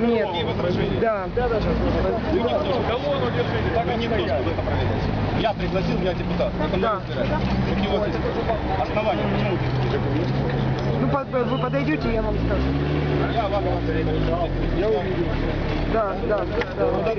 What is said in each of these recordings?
Нет. Какие возражения? Да. Вы не кто, колонну держите, так Вы не кто, чтобы это проверять. Я пригласил, я депутат. Это Да. Какие у вас есть основания? Почему? Ну, под- вы подойдете, я вам скажу. Я вам Я увидел. Да, да, да. Да,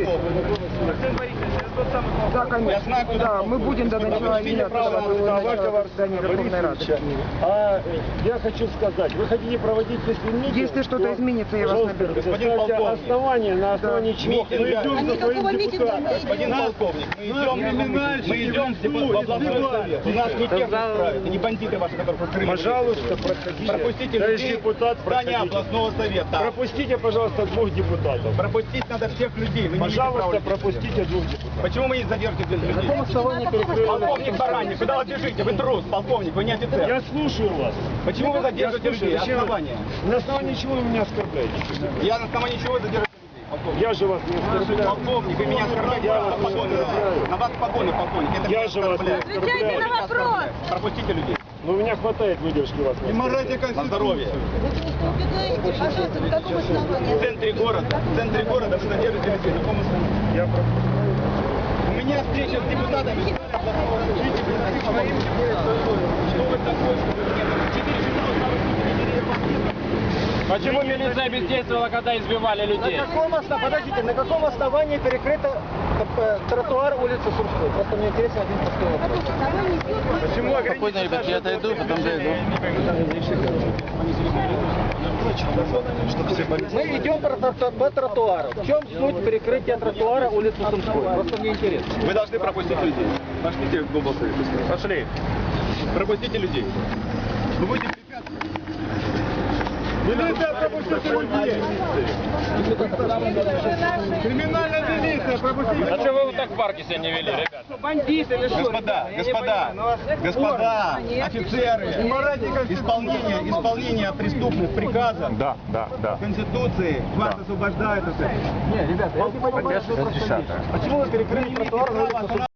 конечно. Я знаю, куда Да, мы будем до начала дня, право мы на Рады. А э, я хочу сказать, вы хотите проводить если митинг, Если что-то то, изменится, я вас наберу. Господин полковник. основания, на основании чего мы идем за своим депутатом. не Господин полковник, мы идем, мы идем в областной. У нас не тех и не бандиты ваши, которые Крыме. Пожалуйста, проходите. Пропустите людей депутат, здание областного совета. Пропустите, пожалуйста, двух депутатов. Пропустить надо всех людей. Вы не Пожалуйста, пропустите двух депутатов. Почему вы не задержите людей? На каком основании перекрыли? Полковник Баранник, куда вы бежите? Вы трус, полковник, вы не офицер. Я слушаю вас. Почему вы задерживаете людей? Зачем? Основания. На основании чего вы меня оскорбляете? Я на основании чего задерживаю людей? Полковник. Я же вас не оскорбляю. Полковник, вы меня оскорбляете. Я на вас погоны. оскорбляю. На вас погоны, полковник. Это Я же вас не оскорбляю. на вопрос. Пропустите людей. Но у меня хватает выдержки вас. не оскорблять. На здоровье. Вы просто убегаете. Пожалуйста, на каком В основании? центре города, в центре города вы задержите людей. На каком основании? Я про- У меня встреча с депутатами. Почему милиция бездействовала, когда избивали людей? На каком основании, подождите, на каком основании перекрыта э, тротуар улицы Сумской? Просто мне интересен один простой вопрос. Почему Спокойно, ребят, я отойду, потом дойду. Мы идем по, троту- по тротуару. В чем суть перекрытия тротуара улицы Сумской? Просто мне интересно. Вы должны пропустить людей. Пошлите в. Пошли. Пропустите людей. Вы будете препятствовать. Милиция, пропустите людей! Криминальная милиция, пропустите! А что вы вот так в парке себя не вели, ребят? Бандиты или что? Господа, господа, господа, офицеры, исполнение, исполнение преступных приказов Да, да, да. Конституции вас освобождает от этого. Не, ребята, я не понимаю, что. Почему вы перекрыли тротуар на улице Сумской?